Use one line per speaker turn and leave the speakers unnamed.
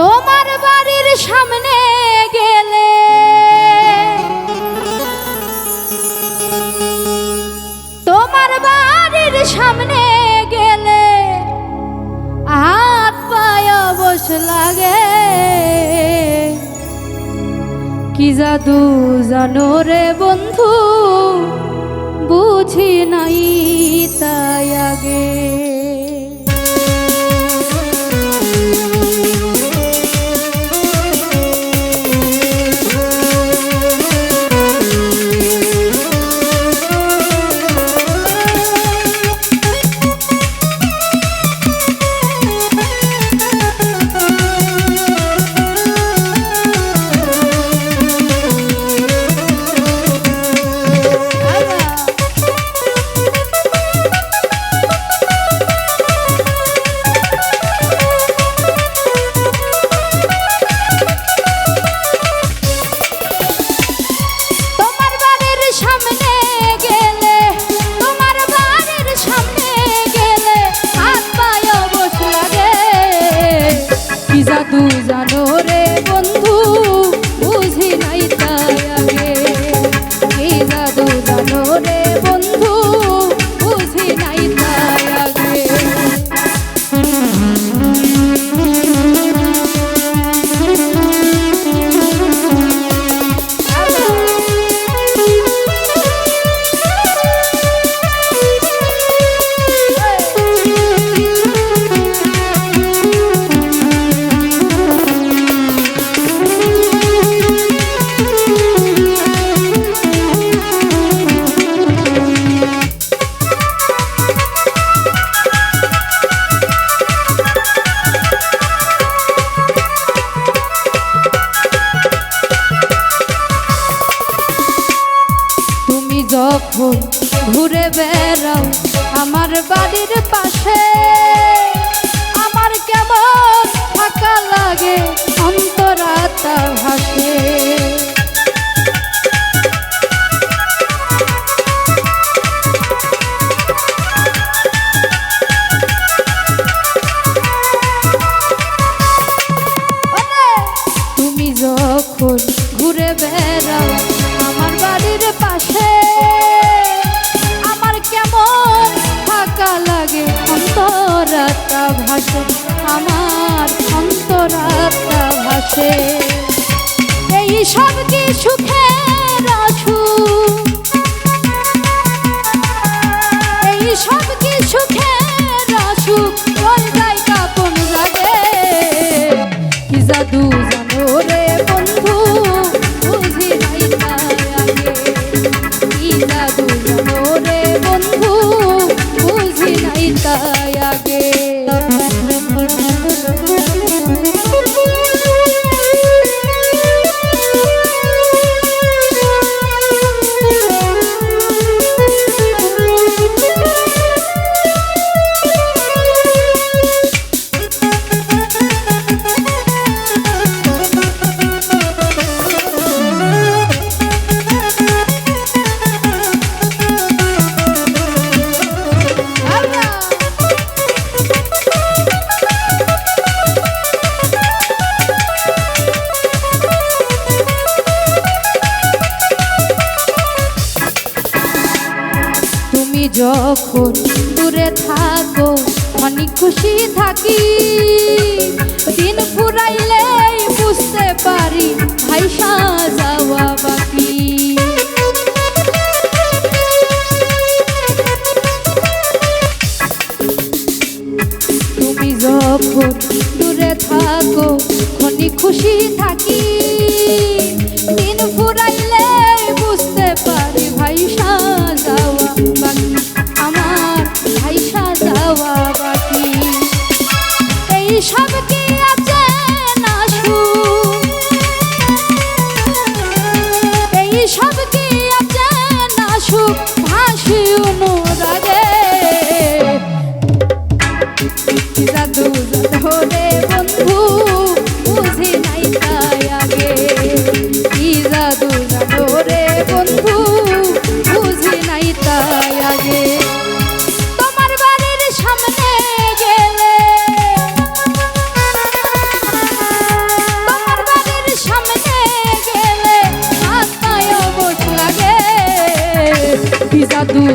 তোমার বাড়ির সামনে গেলে। তোমার বাড়ির সামনে গেলে হাত পায় বস লাগে। কি জাদু জানো রে বন্ধু? বুঝি নাই তাই আগে। বন্ধু। যখন ঘুরে বেড়াও আমার বাড়ির পাশে আমার কেমন ফাঁকা লাগে? এই সব কি সুখ তুমি যখন দূরে থাকো, অনেক খুশি থাকি। দিন ফুরাইলে বুঝতে পারি ভাইসা যাওয়া বাকি। তুমি যখন দূরে থাকো খনি খুশি থাকি। দিন ফুরাইলে বুঝতে পারি ভাইসা যাওয়া জাদু